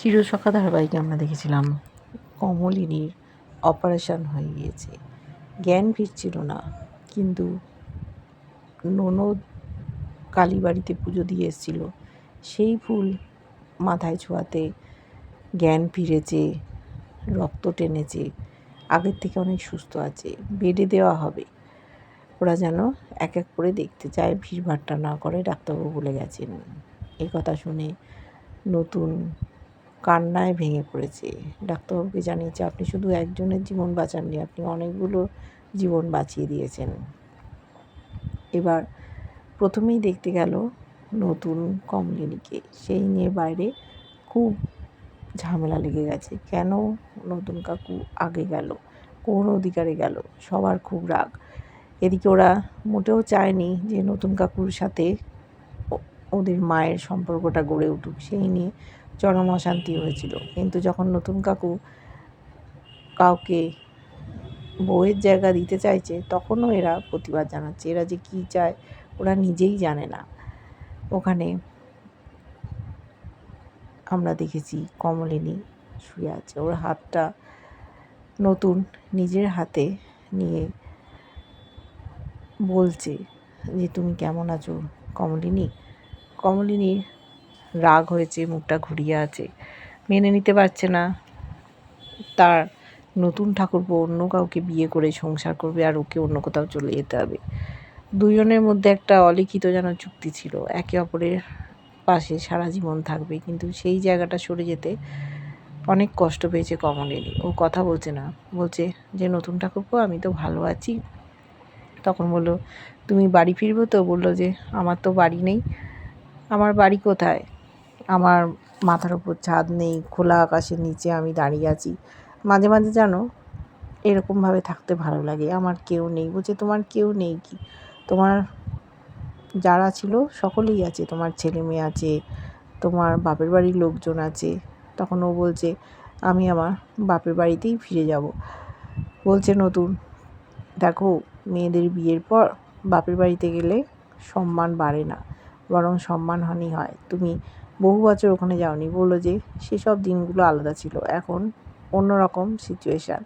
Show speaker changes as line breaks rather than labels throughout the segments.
চিরসখা ধারাবাহিকে আমরা দেখেছিলাম কমলিনীর অপারেশন হয়ে গিয়েছে। জ্ঞান ফিরছিল না, কিন্তু ননদ কালীবাড়িতে পুজো দিয়ে এসেছিল। সেই ফুল মাথায় ছোঁয়াতে জ্ঞান ফিরেছে, রক্ত টেনেছে, আগের থেকে অনেক সুস্থ আছে, বেডে দেওয়া হবে। ওরা যেন এক এক করে দেখতে চায় ভিড়ভাট্টা না করে ডাক্তারবাবু বলে গেছেন। এই কথা শুনে নতুন কান্নায় ভেঙে পড়েছে। ডাক্তারবাবুকে জানিয়েছে, আপনি শুধু একজনের জীবন বাঁচাননি, আপনি অনেকগুলো জীবন বাঁচিয়ে দিয়েছেন। এবার প্রথমেই দেখতে গেল নতুন কমলিনীকে। সেই নিয়ে বাইরে খুব ঝামেলা লেগে গেছে। কেন নতুন কাকু আগে গেল? কোন অধিকারে গেল? সবার খুব রাগ। এদিকে ওরা মোটেও চায়নি যে নতুন কাকুর সাথে ওদের মায়ের সম্পর্কটা গড়ে উঠুক। সেই নিয়ে চরম অশান্তি হয়েছিল। কিন্তু যখন নতুন কাকু কাউকে বউয়ের জায়গা দিতে চাইছে, তখনও এরা প্রতিবাদ জানাচ্ছে। এরা যে কী চায়, ওরা নিজেই জানে না। ওখানে আমরা দেখেছি কমলিনী শুয়ে আছে। ওর হাতটা নতুন নিজের হাতে নিয়ে বলছে যে, তুমি কেমন আছো কমলিনী? কমলিনীর রাগ হয়েছে, মুখটা ঘুরিয়ে আছে। মেনে নিতে পারছে না। তার নতুন ঠাকুরপো অন্য কাউকে বিয়ে করে সংসার করবে আর ওকে অন্য কোথাও চলে যেতে হবে। দুজনের মধ্যে একটা অলিখিত যেন চুক্তি ছিল। একে অপরের পাশে সারা জীবন থাকবে, কিন্তু সেই জায়গাটা সরে যেতে অনেক কষ্ট পেয়েছে কমলিনী। ও কথা বলছে না। বলছে যে, নতুন ঠাকুরপো, আমি তো ভালো আছি। তখন বলল, তুমি বাড়ি ফিরবো তো? বলল যে, আমার তো বাড়ি নেই। আমার বাড়ি কোথায়? আমার মাথার ওপর ছাদ নেই, খোলা আকাশের নিচে আমি দাঁড়িয়ে আছি। মাঝে মাঝে জানো এরকমভাবে থাকতে ভালো লাগে। আমার কেউ নেই। বলছে, তোমার কেউ নেই কি? তোমার যারা ছিল সকলেই আছে। তোমার ছেলে মেয়ে আছে, তোমার বাপের বাড়ির লোকজন আছে। তখন ও বলছে, আমি আমার বাপের বাড়িতেই ফিরে যাব। বলছে নতুন, দেখো, মেয়েদের বিয়ের পর বাপের বাড়িতে গেলে সম্মান বাড়ে না, বরং সম্মানহানি হয়। তুমি বহু বছর ওখানে যাওনি, বলল যে সেসব দিনগুলো আলাদা ছিল, এখন অন্যরকম সিচুয়েশান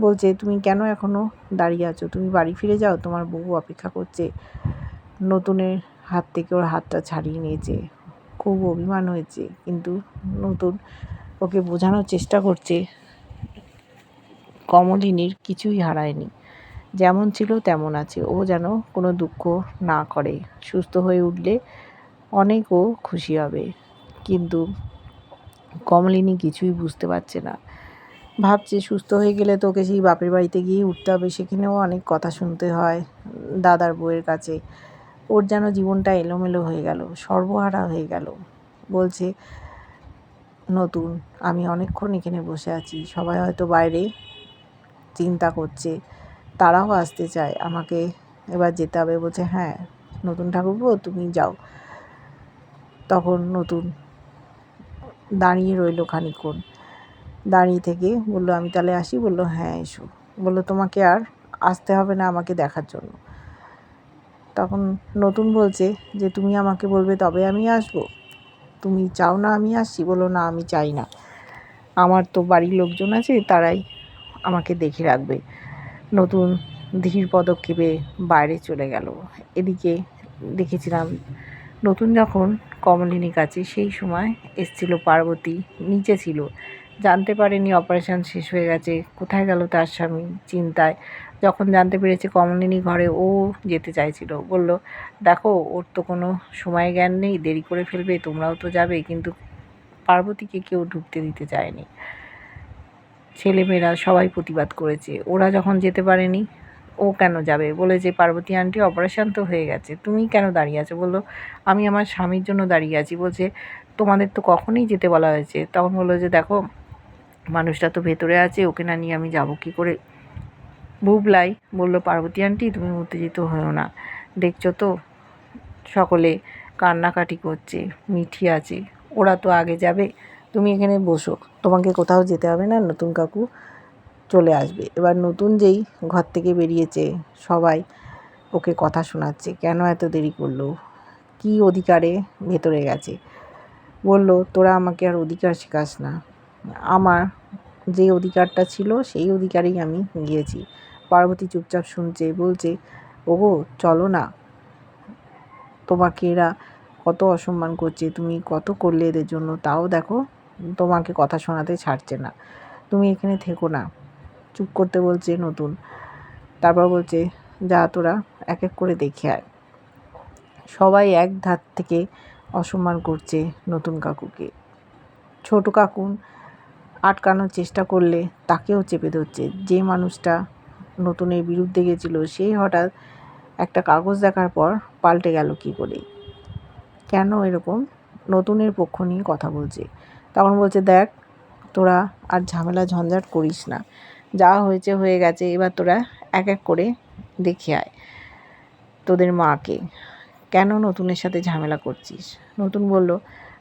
বলছে, তুমি কেন এখনও দাঁড়িয়ে আছো? তুমি বাড়ি ফিরে যাও, তোমার বহু অপেক্ষা করছে। নতুনের হাত থেকে ওর হাতটা ছাড়িয়ে নিয়েছে। খুব অভিমান হয়েছে, কিন্তু নতুন ওকে বোঝানোর চেষ্টা করছে। কমলিনীর কিছুই হারায়নি। যেমন ছিল তেমন আছে। ও যেন কোনো দুঃখ না করে। সুস্থ হয়ে উঠলে অনেক ও খুশি হবে। কিন্তু কমলিনী কিছুই বুঝতে পারছে না। ভাবছে, সুস্থ হয়ে গেলে তো ওকে সেই বাপের বাড়িতে গিয়ে উঠতে হবে, সেখানেও অনেক কথা শুনতে হয় দাদার বউয়ের কাছে। ওর যেন জীবনটা এলোমেলো হয়ে গেল, সর্বহারা হয়ে গেল। বলছে, নতুন, আমি অনেকক্ষণ এখানে বসে আছি। সবাই হয়তো বাইরে চিন্তা করছে। তারাও আসতে চায়। আমাকে এবার যেতে হবে। বলছে হ্যাঁ নতুন ঠাকুরপো, তুমি যাও। তখন নতুন দাঁড়িয়ে রইল খানিকক্ষণ। দাঁড়িয়ে থেকে বলল, আমি তাহলে আসি? বলল হ্যাঁ এসো। বলল, তোমাকে আর আসতে হবে না আমাকে দেখার জন্য। তখন নতুন বলছে যে, তুমি আমাকে বলবে তবে আমি আসব? তুমি চাও না আমি আসছি? বলো না, আমি চাই না। আমার তো বাড়ির লোকজন আছে, তারাই আমাকে দেখে রাখবে। নতুন ধীর পদক্ষেপে বাইরে চলে গেল। এদিকে দেখেছিলাম নতুন যখন কমলিনীর কাছে সেই সময় এসছিল পার্বতী, নিচে ছিল। জানতে পারেনি অপারেশন শেষ হয়ে গেছে, কোথায় গেল তার স্বামী চিন্তায়। যখন জানতে পেরেছে কমলিনী ঘরে ও যেতে চাইছিল, বলল, দেখো, ওর তো কোনো সময় জ্ঞান নেই, দেরি করে ফেলবে, তোমরাও তো যাবে, কিন্তু পার্বতীকে কেউ ঢুকতে দিতে চায়নি। ছেলেমেয়েরা সবাই প্রতিবাদ করেছে। ওরা যখন যেতে পারেনি ও কেন যাবে? বলে যে, পার্বতী আন্টি অপারেশন তো হয়ে গেছে, তুমি কেন দাঁড়িয়ে আছো? বলল, আমি আমার স্বামীর জন্য দাঁড়িয়ে আছি। বলছে, তোমাদের তো কখনই যেতে বলা হয়েছে। তখন বলল যে, দেখো, মানুষটা তো ভেতরে আছে, ওকে না নিয়ে আমি যাব কী করে? বুবলাই, বলল, পার্বতী আন্টি, তুমি উত্তেজিত হয়েও না। দেখছ তো, সকলে কান্নাকাটি করছে, মিঠি আছে। ওরা তো আগে যাবে। তুমি এখানে বসো। তোমাকে কোথাও যেতে হবে না, নতুন কাকু। চলে আসবে। এবার নতুন যেই ঘর থেকে বেরিয়েছে সবাই ওকে কথা শোনাচ্ছে, কেন এত দেরি করল? কি অধিকারে ভেতরে গেছে? বলল, তোরা আমাকে আর অধিকার শেখাস না। আমার যে অধিকারটা ছিল সেই অধিকারেই আমি গিয়েছি। পার্বতী চুপচাপ শুনছে, বলছে, ওগো, চলো না। তোমাকে এরা কত অসম্মান করছে, তুমি কত করলে এদের জন্য? তাও দেখো, তোমাকে কথা শোনাতে ছাড়ছে না। তুমি এখানে থেকো না। চুপ করতে বলছে নতুন। তারপর বলছে, যা তোরা এক এক করে দেখে আয়। সবাই এক ধার থেকে অসম্মান করছে নতুন কাকুকে। ছোট কাকুন আটকানোর চেষ্টা করলে তাকেও চেপে ধরছে। যে মানুষটা নতুনের বিরুদ্ধে গেছিল সেই হঠাৎ একটা কাগজ দেখার পর পাল্টে গেল কি করে? কেন এরকম? নতুনের পক্ষ নিয়ে কথা বলছে। তখন বলছে, দেখ, তোরা আর ঝামেলা ঝঞ্ঝাট করিস না। যা হয়েছে হয়ে গেছে, এবার তোরা এক এক করে দেখে আয় তোদের মাকে। কেন নতুনের সাথে ঝামেলা করছিস? নতুন বলল,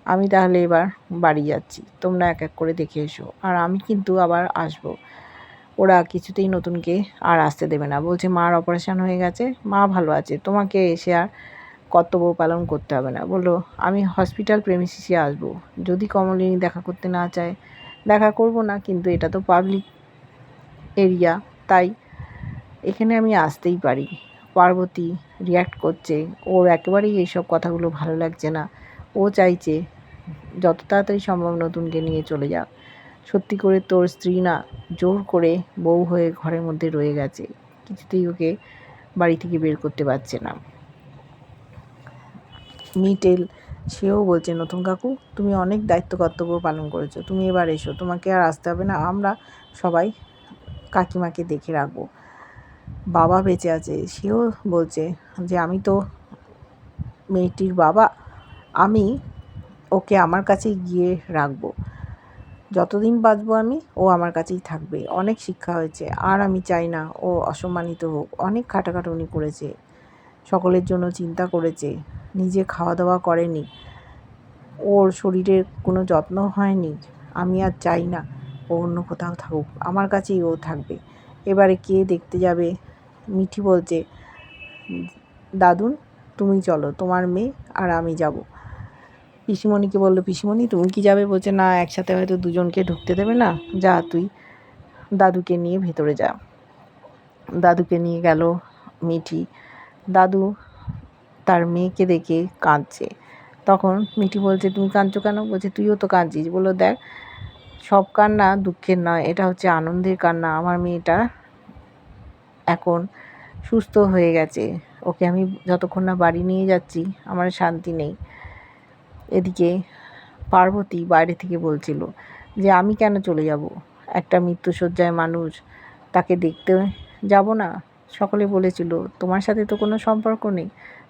আমি তাহলে এবার বাড়ি যাচ্ছি, তোমরা এক এক করে দেখে এসো। আর আমি কিন্তু আবার আসব। ওরা কিছুতেই নতুনকে আর আসতে দেবে না। বলছে, মার অপারেশান হয়ে গেছে, মা ভালো আছে, তোমাকে এসে আর কর্তব্য পালন করতে হবে না। বলল, আমি হসপিটাল প্রেমিসিসে আসব। যদি কমলিনী দেখা করতে না চায়, দেখা করব না, কিন্তু এটা তো পাবলিক এরিয়া। তাই এখানে আমি আসতেই পারি। পার্বতী রিয়্যাক্ট করছে। ওর একেবারেই এইসব কথাগুলো ভালো লাগছে না। ও চাইছে যত তাড়াতাড়ি সম্ভব নতুনকে নিয়ে চলে যাক। সত্যি করে তোর স্ত্রী না জোর করে বউ হয়ে ঘরের মধ্যে রয়ে গেছে। কিছুতেই ওকে বাড়ি থেকে বের করতে পারছে না। মিটেল, সেও বলছে, নতুন কাকু, তুমি অনেক দায়িত্ব কর্তব্য পালন করেছ। তুমি এবার এসো। তোমাকে আর আসতে হবে না। আমরা সবাই কাকিমাকে দেখে রাখব। বাবা বেঁচে আছে, সেও বলছে যে, আমি তো মেয়েটির বাবা, আমি ওকে আমার কাছে গিয়ে রাখব। যতদিন বাঁচবো আমি, ও আমার কাছেই থাকবে। অনেক শিক্ষা হয়েছে, আর আমি চাই না ও অসম্মানিত হোক। অনেক খাটাখাটুনি করেছে, সকলের জন্য চিন্তা করেছে, নিজে খাওয়া দাওয়া করেনি, ওর শরীরের কোনো যত্ন হয়নি, আমি আর চাই না। ও অন্য কোথাও থাকুক, আমার কাছেই ও থাকবে। এবারে কে দেখতে যাবে? মিঠি বলছে, দাদুন, তুমি চলো, তোমার মেয়ে আর আমি যাব। পিসিমণিকে বলল, পিসিমণি, তুমি কি যাবে? বলছে, না, একসাথে হয়তো দুজনকে ঢুকতে দেবে না। যা, তুই দাদুকে নিয়ে ভেতরে যা। দাদুকে নিয়ে গেল মিঠি। দাদু তার মেয়েকে দেখে কাঁদছে। তখন মিঠি বলছে, তুমি কাঁদছো কেন? বলছে, তুইও তো কাঁদছিস। বলল, দেখ সব কান্না দুঃখের নয়, এটা হচ্ছে আনন্দের কান্না। আমার মেয়েটা এখন সুস্থ হয়ে গেছে। ওকে আমি যতক্ষণ না বাড়ি নিয়ে যাচ্ছি, আমার শান্তি নেই। এদিকে পার্বতী বাইরে থেকে বলছিল যে, আমি কেন চলে যাব? একটা মৃত্যুসজ্জায় মানুষ, তাকে দেখতে যাব না? সকলে বলেছিল, তোমার সাথে তো কোনো সম্পর্ক নেই,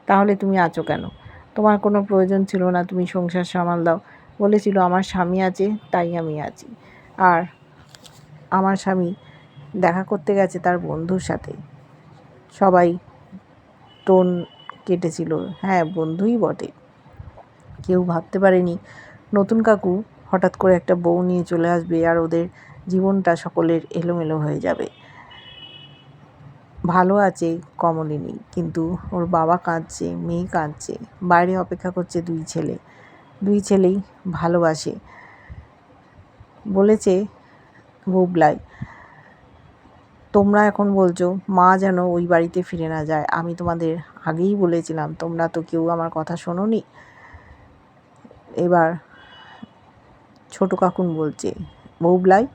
তাহলে তুমি আছো কেন? তোমার কোনো প্রয়োজন ছিল না, তুমি সংসার সামাল দাও। বলেছিল, আমার স্বামী আছে, তাই আমি আছি। আর আমার স্বামী দেখা করতে গেছে তার বন্ধুর সাথে। সবাই টোন কেটেছিল হ্যাঁ বন্ধুই বটে। কেউ ভাবতে পারেনি, নতুন কাকু হঠাৎ করে একটা বউ নিয়ে চলে আসবে আর ওদের জীবনটা সকলের এলোমেলো হয়ে যাবে। ভালো আছে কমলিনী, কিন্তু ওর বাবা কাঁদছে, মেয়ে কাঁদছে, বাইরে অপেক্ষা করছে দুই ছেলে। দুই ছেলেই ভালোবাসে। বলেছে বুবলাই তোমরা এখন বলছো, মা যেন ওই বাড়িতে ফিরে না যায়। আমি তোমাদের আগেই বলেছিলাম, তোমরা তো কেউ আমার কথা শোনোনি। এবার ছোট কাকুন বলছে বৌবলাই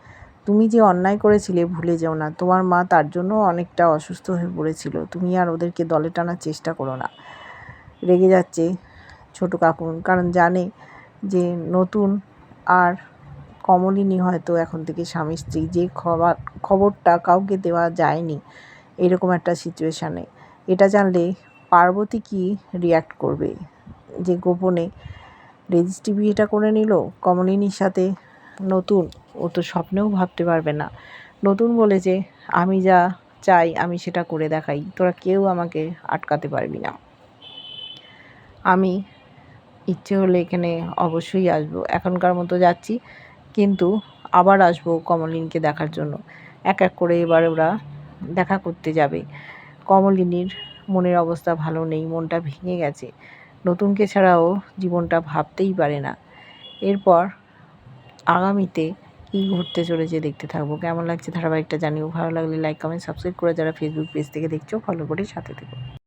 তুমি যে অন্যায় করেছিলে ভুলে যেও না। তোমার মা তার জন্য অনেকটা অসুস্থ হয়ে পড়েছিল। তুমি আর ওদেরকে দলে টানার চেষ্টা করো না। রেগে যাচ্ছে ছোট কাকুন কারণ জানে যে নতুন আর কমলিনী হয়তো এখন থেকে স্বামী স্ত্রী। যে খবর, খবরটা কাউকে দেওয়া যায়নি এরকম একটা সিচুয়েশানে এটা জানলে পার্বতী কি রিয়্যাক্ট করবে? যে গোপনে রেজিস্ট্রি বিয়েটা করে নিল, কমলিনীর সাথে নতুন, ও তো স্বপ্নেও ভাবতে পারবে না। নতুন বলেছে, আমি যা চাই আমি সেটা করে দেখাই, তোরা কেউ আমাকে আটকাতে পারবি না। আমি ইচ্ছে হলে এখানে অবশ্যই আসব। এখনকার মতো যাচ্ছি, কিন্তু আবার আসব কমলিনীকে দেখার জন্য। এক এক করে এবার ওরা দেখা করতে যাবে। কমলিনীর মনের অবস্থা ভালো নেই, মনটা ভেঙে গেছে। নতুনকে ছাড়াও জীবনটা ভাবতেই পারে না। এরপর আগামীতে কী ঘটতে চলেছে দেখতে থাকব। কেমন লাগছে ধারাবাহিকটা জানিও। ভালো লাগলে লাইক কমেন্ট সাবস্ক্রাইব করে যারা ফেসবুক পেজ থেকে দেখছ ফলো করে সাথে থেকো।